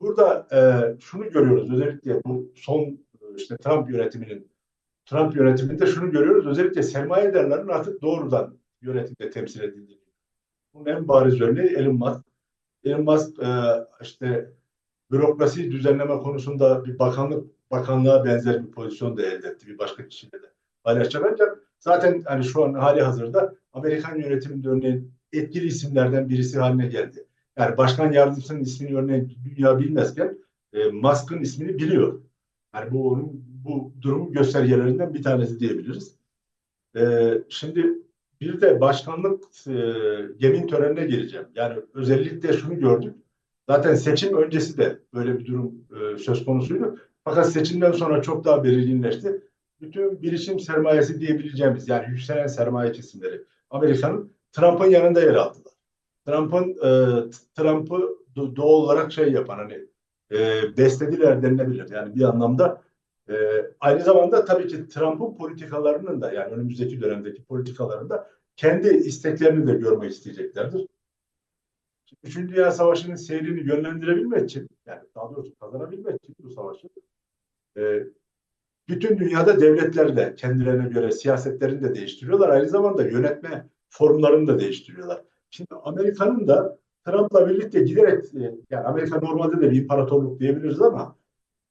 Burada e, şunu görüyoruz özellikle bu son işte Trump yönetiminin Trump yönetiminde şunu görüyoruz özellikle sermayedarların artık doğrudan yönetimde temsil edildiğini. Bunun en bariz örneği Elon Musk. Elon Musk e, işte bürokrasi düzenleme konusunda bir bakanlık bakanlığa benzer bir pozisyon da elde etti bir başka kişiyle de paylaşacak ancak zaten hani şu an hali hazırda Amerikan yönetiminde örneğin etkili isimlerden birisi haline geldi. Yani başkan yardımcısının ismini örneğin dünya bilmezken e, Musk'ın ismini biliyor. Yani bu onun bu durumun göstergelerinden bir tanesi diyebiliriz. E, şimdi bir de başkanlık e, yemin törenine geleceğim. Yani özellikle şunu gördük. Zaten seçim öncesi de böyle bir durum e, söz konusuydu. Fakat seçimden sonra çok daha belirginleşti. Bütün bilişim sermayesi diyebileceğimiz yani yükselen sermaye kesimleri Amerika'nın Trump'ın yanında yer aldılar. Trump'ın e, Trump'ı doğal olarak şey yapan hani e, beslediler denilebilir. Yani bir anlamda e, aynı zamanda tabii ki Trump'ın politikalarının da yani önümüzdeki dönemdeki politikalarında kendi isteklerini de görmek isteyeceklerdir. Üçüncü Dünya Savaşı'nın seyrini yönlendirebilmek için yani daha doğrusu kazanabilmek için bu savaşı e, bütün dünyada devletler de kendilerine göre siyasetlerini de değiştiriyorlar. Aynı zamanda yönetme formlarını da değiştiriyorlar. Şimdi Amerika'nın da Trump'la birlikte giderek e, yani Amerika normalde de bir imparatorluk diyebiliriz ama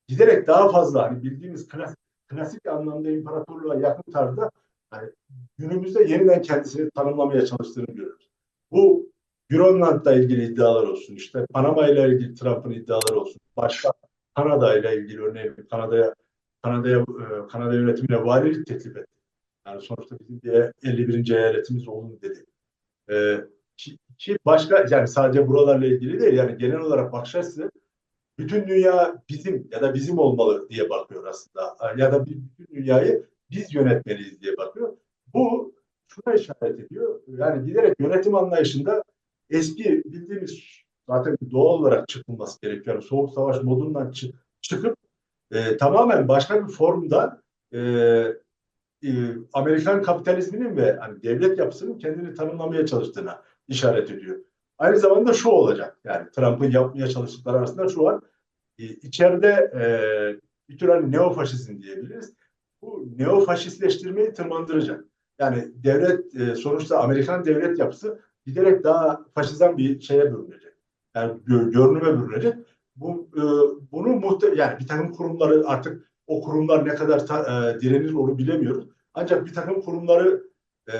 giderek daha fazla hani bildiğimiz klasik, klasik anlamda imparatorluğa yakın tarzda yani günümüzde yeniden kendisini tanımlamaya çalıştığını görüyoruz. Bu Grönland'la ilgili iddialar olsun, işte Panama ile ilgili Trump'ın iddiaları olsun, başka Kanada ile ilgili örneğin Kanada'ya Kanada'ya e, Kanada yönetimine valilik teklif etti. Yani sonuçta bizim diye 51. eyaletimiz olun dedi. Ee, ki, başka yani sadece buralarla ilgili değil yani genel olarak bakış bütün dünya bizim ya da bizim olmalı diye bakıyor aslında. Ya da bütün dünyayı biz yönetmeliyiz diye bakıyor. Bu şuna işaret ediyor. Yani giderek yönetim anlayışında eski bildiğimiz zaten doğal olarak çıkılması gerekiyor. Yani soğuk savaş modundan çıkıp e, tamamen başka bir formda e, e, Amerikan kapitalizminin ve hani devlet yapısının kendini tanımlamaya çalıştığına işaret ediyor. Aynı zamanda şu olacak yani Trump'ın yapmaya çalıştıkları arasında şu var. E, içeride e, bir tür hani neofaşizm diyebiliriz. Bu neofaşistleştirmeyi tırmandıracak. Yani devlet e, sonuçta Amerikan devlet yapısı giderek daha faşizan bir şeye bürünecek. Yani gö görünüme bürünecek. Bu e, bunu muhte yani bir takım kurumları artık o kurumlar ne kadar ta, e, direnir onu bilemiyoruz. Ancak bir takım kurumları e,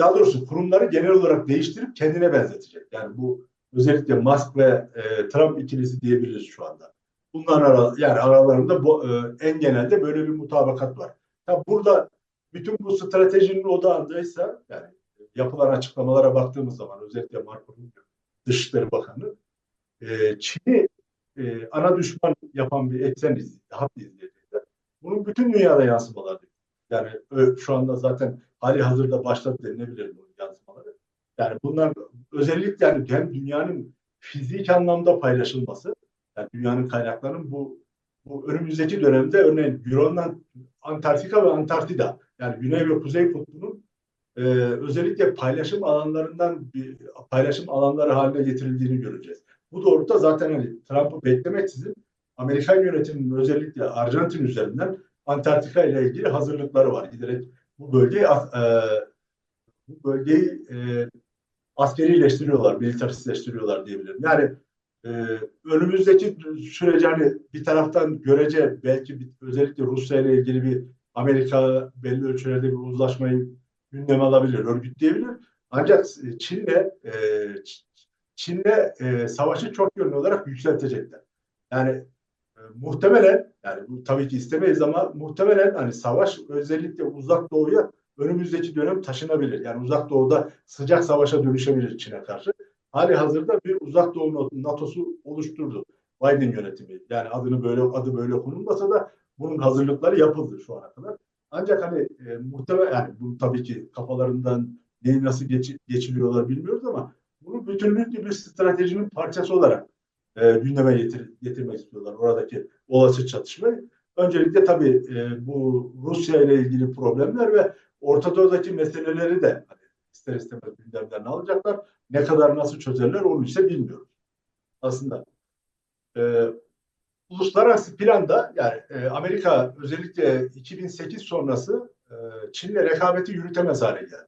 daha doğrusu kurumları genel olarak değiştirip kendine benzetecek. Yani bu özellikle Musk ve e, Trump ikilisi diyebiliriz şu anda. Bunların ara, yani aralarında bu, e, en genelde böyle bir mutabakat var. Tabi burada bütün bu stratejinin odağındaysa yani yapılan açıklamalara baktığımız zaman özellikle Marco Rubio Dışişleri Bakanı e, Çin'i e, ana düşman yapan bir eksen izleyecek, hat. Bunun bütün dünyada yansımaları. Yani şu anda zaten hali hazırda başladı denilebilir bu yansımaları. Yani bunlar özellikle yani hem dünyanın fizik anlamda paylaşılması, yani dünyanın kaynaklarının bu bu önümüzdeki dönemde örneğin Grönland, Antarktika ve Antarktida yani Güney ve Kuzey Kutbu'nun e, özellikle paylaşım alanlarından bir paylaşım alanları haline getirildiğini göreceğiz. Bu doğrultuda zaten hani Trump'ı beklemeksizin Amerikan yönetiminin özellikle Arjantin üzerinden Antarktika ile ilgili hazırlıkları var. Giderek bu bölgeyi e, bu bölgeyi e, askerileştiriyorlar, militarisleştiriyorlar diyebilirim. Yani e, önümüzdeki sürece hani bir taraftan görece belki bir, özellikle Rusya ile ilgili bir Amerika belli ölçülerde bir uzlaşmayı gündeme alabilir, örgütleyebilir. Ancak Çin'le Çin'le savaşı çok yönlü olarak yükseltecekler. Yani muhtemelen yani bu tabii ki istemeyiz ama muhtemelen hani savaş özellikle uzak doğuya önümüzdeki dönem taşınabilir. Yani uzak doğuda sıcak savaşa dönüşebilir Çin'e karşı. Hali hazırda bir uzak doğu NATO'su oluşturdu Biden yönetimi. Yani adını böyle adı böyle konulmasa da bunun hazırlıkları yapıldı şu ana kadar. Ancak hani e, muhtemelen yani bu tabii ki kafalarından neyi nasıl geç, geçiliyorlar bilmiyoruz ama bunu bütünlüklü bir stratejinin parçası olarak e, gündeme getir, getirmek istiyorlar oradaki olası çatışmayı. Öncelikle tabii e, bu Rusya ile ilgili problemler ve Orta Doğu'daki meseleleri de hani, ister istemez gündemlerine alacaklar. Ne kadar nasıl çözerler onu ise bilmiyoruz. Aslında e, uluslararası planda yani e, Amerika özellikle 2008 sonrası e, Çin'le rekabeti yürütemez hale geldi.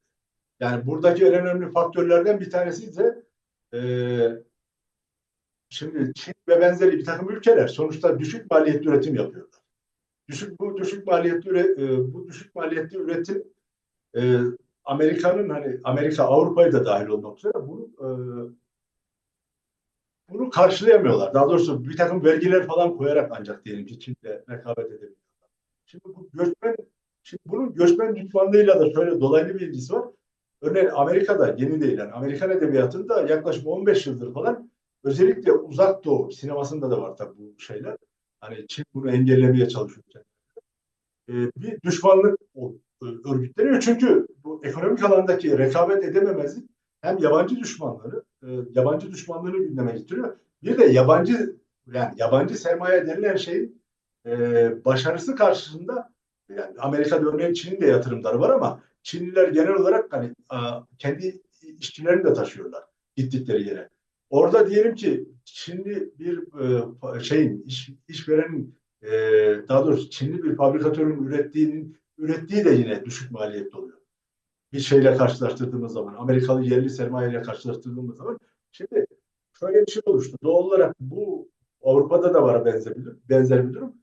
Yani buradaki en önemli faktörlerden bir tanesi ise e, şimdi Çin ve benzeri bir takım ülkeler sonuçta düşük maliyetli üretim yapıyorlar. Düşük bu düşük maliyetli e, bu düşük maliyetli üretim e, Amerika'nın hani Amerika Avrupa'yı da dahil olmak üzere bunu e, bunu karşılayamıyorlar. Daha doğrusu bir takım vergiler falan koyarak ancak diyelim ki Çin'le rekabet edebiliyorlar. Şimdi bu göçmen şimdi bunun göçmen düşmanlığıyla da şöyle dolaylı bir ilgisi var. Örneğin Amerika'da yeni değil yani Amerikan edebiyatında yaklaşık 15 yıldır falan özellikle uzak doğu sinemasında da var tabii bu şeyler. Hani Çin bunu engellemeye çalışıyor. Ee, bir düşmanlık örgütleniyor. Çünkü bu ekonomik alandaki rekabet edememezlik hem yabancı düşmanları, e, yabancı düşmanlığını gündeme getiriyor. Bir de yabancı yani yabancı sermaye denilen şeyin e, başarısı karşısında yani Amerika'da örneğin Çin'in de yatırımları var ama Çinliler genel olarak hani a, kendi işçilerini de taşıyorlar gittikleri yere. Orada diyelim ki Çinli bir e, şeyin iş, işverenin e, daha doğrusu Çinli bir fabrikatörün ürettiğinin ürettiği de yine düşük maliyetli oluyor. Bir şeyle karşılaştırdığımız zaman, Amerikalı yerli sermaye ile karşılaştırdığımız zaman şimdi şöyle bir şey oluştu. Doğal olarak bu Avrupa'da da var benzer bir, benzer bir durum.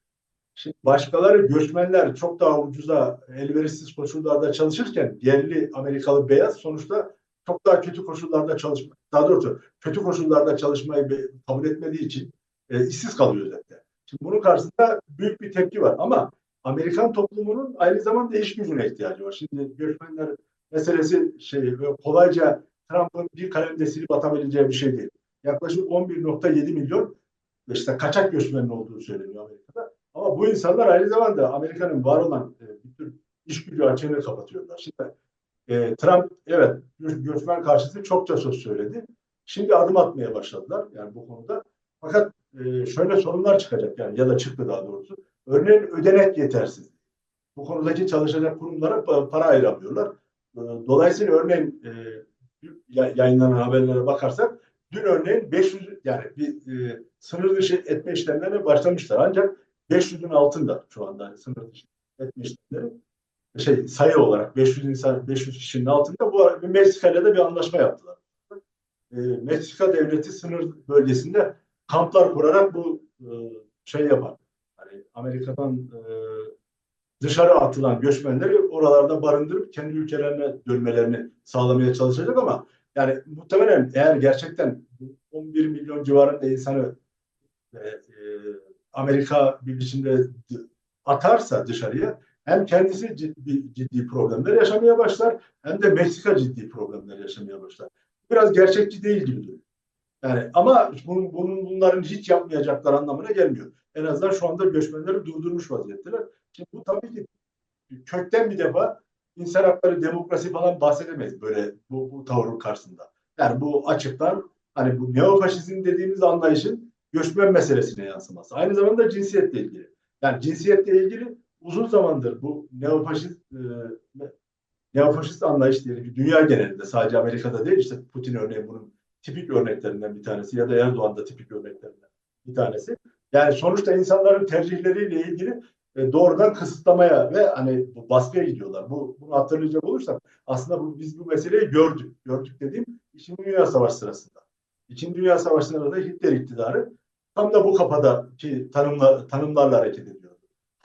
Şimdi başkaları göçmenler çok daha ucuza elverişsiz koşullarda çalışırken yerli Amerikalı beyaz sonuçta çok daha kötü koşullarda çalışma, daha doğrusu kötü koşullarda çalışmayı kabul etmediği için e, işsiz kalıyor özellikle. Şimdi bunun karşısında büyük bir tepki var ama Amerikan toplumunun aynı zamanda iş gücüne ihtiyacı var. Şimdi göçmenler meselesi şey kolayca Trump'ın bir kalemde silip atabileceği bir şey değil. Yaklaşık 11.7 milyon işte kaçak göçmenin olduğu söyleniyor Amerika'da. Ama bu insanlar aynı zamanda Amerika'nın var olan e, bir tür iş gücü açığını kapatıyorlar. Şimdi e, Trump evet göçmen karşıtı çokça söz söyledi. Şimdi adım atmaya başladılar yani bu konuda. Fakat e, şöyle sorunlar çıkacak yani ya da çıktı daha doğrusu. Örneğin ödenek yetersiz. Bu konudaki çalışacak kurumlara para ayıramıyorlar. Ee, dolayısıyla örneğin e, yayınlanan haberlere bakarsak dün örneğin 500 yani bir e, sınır dışı etme işlemlerine başlamışlar. Ancak 500'ün altında şu anda sınır dışı etme işlemleri şey sayı olarak 500 insan 500 kişinin altında bu Meksika ile de bir anlaşma yaptılar. E, Meksika devleti sınır bölgesinde kamplar kurarak bu e, şey yapar. Hani Amerika'dan e, dışarı atılan göçmenleri oralarda barındırıp kendi ülkelerine dönmelerini sağlamaya çalışacak ama yani muhtemelen eğer gerçekten 11 milyon civarında insanı e, e, Amerika bir biçimde atarsa dışarıya hem kendisi ciddi, ciddi problemler yaşamaya başlar hem de Meksika ciddi problemler yaşamaya başlar. Biraz gerçekçi değil gibi duruyor. Yani ama bunun, bunun bunların hiç yapmayacaklar anlamına gelmiyor. En azından şu anda göçmenleri durdurmuş vaziyetteler. Şimdi bu tabii ki kökten bir defa insan hakları, demokrasi falan bahsedemeyiz böyle bu, bu tavırın karşısında. Yani bu açıktan hani bu neofaşizm dediğimiz anlayışın göçmen meselesine yansıması. Aynı zamanda cinsiyetle ilgili. Yani cinsiyetle ilgili uzun zamandır bu neofaşist e, neofaşist anlayış diyelim ki dünya genelinde sadece Amerika'da değil işte Putin örneğin bunun tipik örneklerinden bir tanesi ya da Erdoğan da tipik örneklerinden bir tanesi. Yani sonuçta insanların tercihleriyle ilgili e, doğrudan kısıtlamaya ve hani bu baskıya gidiyorlar. Bu bunu hatırlayacak olursak aslında bu, biz bu meseleyi gördük. Gördük dediğim İkinci Dünya Savaşı sırasında. İkinci Dünya Savaşı'nda da Hitler iktidarı tam da bu kafadaki tanımla, tanımlarla hareket ediyordu.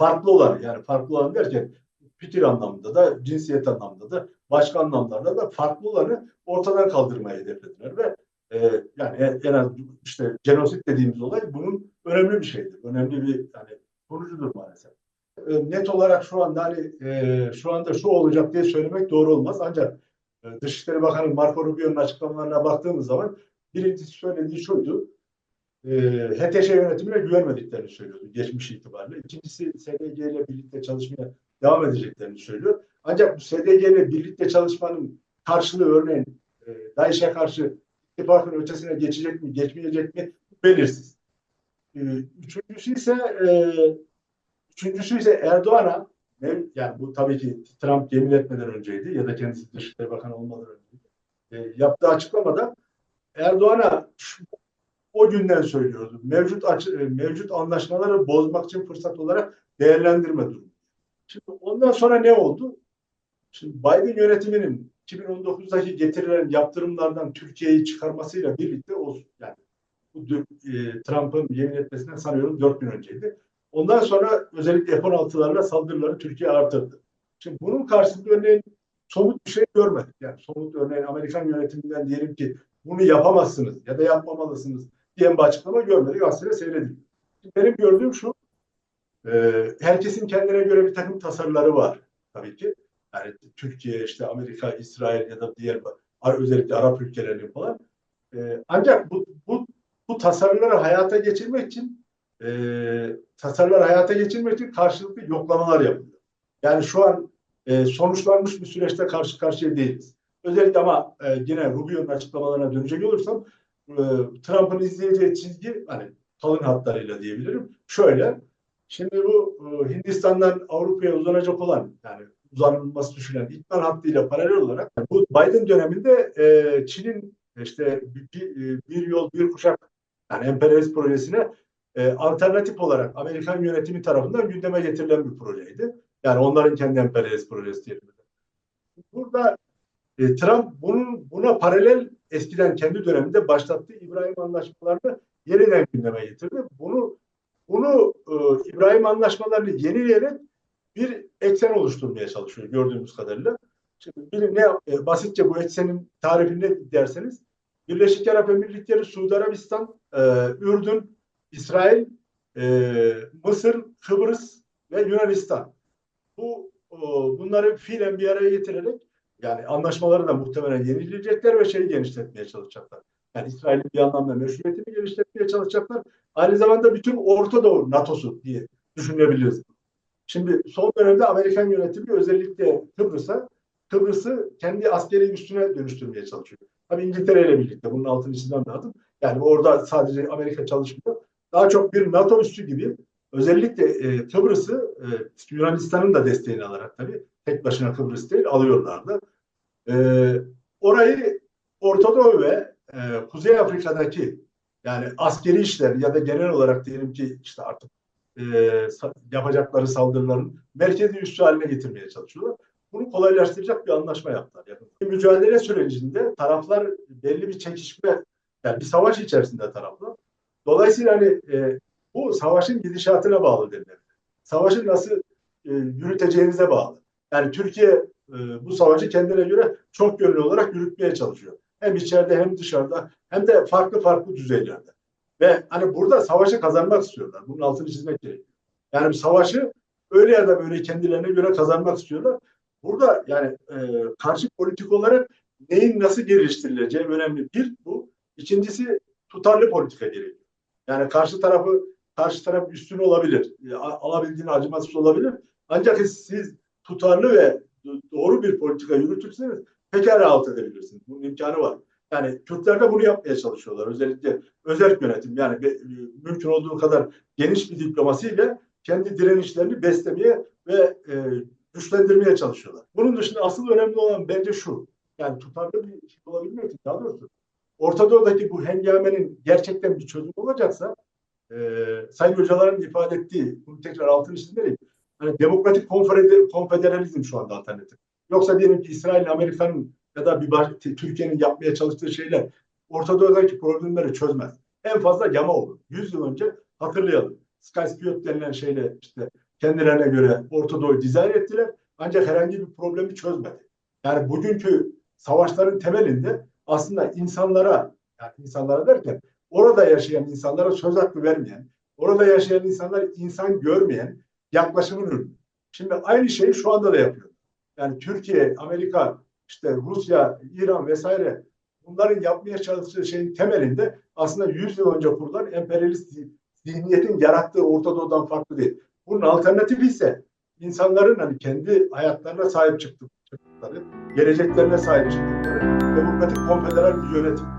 Farklı olan yani farklı olan derken fikir anlamında da cinsiyet anlamında da başka anlamlarda da farklı olanı ortadan kaldırmayı hedeflediler ve e, yani en az işte genosit dediğimiz olay bunun önemli bir şeydir. Önemli bir yani sonucudur maalesef. E, net olarak şu anda hani e, şu anda şu olacak diye söylemek doğru olmaz. Ancak e, Dışişleri Bakanı Marco Rubio'nun açıklamalarına baktığımız zaman birincisi söylediği şuydu. E, HTŞ yönetimine güvenmediklerini söylüyordu geçmiş itibariyle. İkincisi SDG ile birlikte çalışmaya devam edeceklerini söylüyor. Ancak bu SDG ile birlikte çalışmanın karşılığı örneğin e, DAEŞ'e karşı ittifakın ötesine geçecek mi, geçmeyecek mi belirsiz. E, üçüncüsü ise e, üçüncüsü ise Erdoğan'a yani bu tabii ki Trump yemin etmeden önceydi ya da kendisi Dışişleri Bakanı olmadan önceydi. E, yaptığı açıklamada Erdoğan'a o günden söylüyordu. Mevcut e, mevcut anlaşmaları bozmak için fırsat olarak değerlendirme durumu. Şimdi ondan sonra ne oldu? Şimdi Biden yönetiminin 2019'daki getirilen yaptırımlardan Türkiye'yi çıkarmasıyla birlikte o yani bu e, Trump'ın yemin etmesinden sanıyorum 4 gün önceydi. Ondan sonra özellikle F-16'larla saldırıları Türkiye artırdı. Şimdi bunun karşısında örneğin somut bir şey görmedik. Yani somut örneğin Amerikan yönetiminden diyelim ki bunu yapamazsınız ya da yapmamalısınız diyen bir açıklama görmedik. Aslında seyredik. Benim gördüğüm şu, e, herkesin kendine göre bir takım tasarıları var tabii ki. Yani Türkiye, işte Amerika, İsrail ya da diğer özellikle Arap ülkelerinin falan. E, ancak bu, bu, bu tasarıları hayata geçirmek için e, tasarıları hayata geçirmek için karşılıklı yoklamalar yapılıyor. Yani şu an e, sonuçlanmış bir süreçte karşı karşıya değiliz. Özellikle ama e, yine Rubio'nun açıklamalarına dönecek olursam e, Trump'ın izleyeceği çizgi hani kalın hatlarıyla diyebilirim. Şöyle, şimdi bu e, Hindistan'dan Avrupa'ya uzanacak olan yani uzanılması düşünen İkmal hattıyla paralel olarak bu Biden döneminde e, Çin'in işte bir, bir yol bir kuşak yani emperyalist projesine e, alternatif olarak Amerikan yönetimi tarafından gündeme getirilen bir projeydi. Yani onların kendi emperyalist projesi diyelim. Burada e, Trump bunun buna paralel eskiden kendi döneminde başlattığı İbrahim anlaşmalarını yeniden gündeme getirdi. Bunu bunu e, İbrahim anlaşmalarını yenileyerek bir eksen oluşturmaya çalışıyor gördüğümüz kadarıyla. Şimdi bir ne e, basitçe bu eksenin tarifi ne derseniz Birleşik Arap Emirlikleri, Suudi Arabistan, e, Ürdün, İsrail, e, Mısır, Kıbrıs ve Yunanistan. Bu o, bunları fiilen bir araya getirerek yani anlaşmaları da muhtemelen yenileyecekler ve şeyi genişletmeye çalışacaklar. Yani İsrail'in bir anlamda meşruiyetini genişletmeye çalışacaklar. Aynı zamanda bütün Orta Doğu NATO'su diye düşünebiliriz. Şimdi son dönemde Amerikan yönetimi özellikle Kıbrıs'a Kıbrıs'ı kendi askeri üstüne dönüştürmeye çalışıyor. Tabii İngiltere ile birlikte bunun altını çizmem lazım. Yani orada sadece Amerika çalışmıyor. Daha çok bir NATO üssü gibi özellikle e, Kıbrıs'ı e, Yunanistan'ın da desteğini alarak tabii tek başına Kıbrıs değil alıyorlardı. E, orayı Orta Doğu ve e, Kuzey Afrika'daki yani askeri işler ya da genel olarak diyelim ki işte artık e, yapacakları saldırıların merkezi üssü haline getirmeye çalışıyorlar. Bunu kolaylaştıracak bir anlaşma yaptılar. Yani mücadele sürecinde taraflar belli bir çekişme, yani bir savaş içerisinde taraflar. Dolayısıyla hani e, bu savaşın gidişatına bağlı denilir. Savaşı nasıl e, yürüteceğinize bağlı. Yani Türkiye e, bu savaşı kendine göre çok yönlü olarak yürütmeye çalışıyor. Hem içeride hem dışarıda hem de farklı farklı düzeylerde. Ve hani burada savaşı kazanmak istiyorlar. Bunun altını çizmek gerekiyor. Yani savaşı öyle ya da böyle kendilerine göre kazanmak istiyorlar. Burada yani e, karşı politik olarak neyin nasıl geliştirileceği önemli. Bir bu. İkincisi tutarlı politika gerekiyor. Yani karşı tarafı karşı taraf üstün olabilir. E, alabildiğini acımasız olabilir. Ancak siz tutarlı ve doğru bir politika yürütürseniz pekala alt edebilirsiniz. Bunun imkanı var. Yani Türkler de bunu yapmaya çalışıyorlar. Özellikle özel yönetim yani e, mümkün olduğu kadar geniş bir diplomasiyle kendi direnişlerini beslemeye ve e, güçlendirmeye çalışıyorlar. Bunun dışında asıl önemli olan bence şu. Yani tutarlı bir şey olabilmek için daha doğrusu Orta Doğu'daki bu hengamenin gerçekten bir çözüm olacaksa e, Sayın Hocaların ifade ettiği, bunu tekrar altını çizmeliyim. Hani demokratik konfederalizm şu anda alternatif. Yoksa diyelim ki İsrail, Amerika'nın ya da bir Türkiye'nin yapmaya çalıştığı şeyler Orta Doğu'daki problemleri çözmez. En fazla yama olur. Yüz yıl önce hatırlayalım. Skyspiot denilen şeyle işte kendilerine göre Orta Doğu'yu dizayn ettiler. Ancak herhangi bir problemi çözmedi. Yani bugünkü savaşların temelinde aslında insanlara yani insanlara derken orada yaşayan insanlara söz hakkı vermeyen, orada yaşayan insanlar insan görmeyen yaklaşımın ürünü. Şimdi aynı şeyi şu anda da yapıyor. Yani Türkiye, Amerika, işte Rusya, İran vesaire bunların yapmaya çalıştığı şeyin temelinde aslında 100 yıl önce kurulan emperyalist zihniyetin yarattığı Orta Doğu'dan farklı değil. Bunun alternatifi ise insanların hani kendi hayatlarına sahip çıktıkları, geleceklerine sahip çıktıkları demokratik konfederal bir yönetim.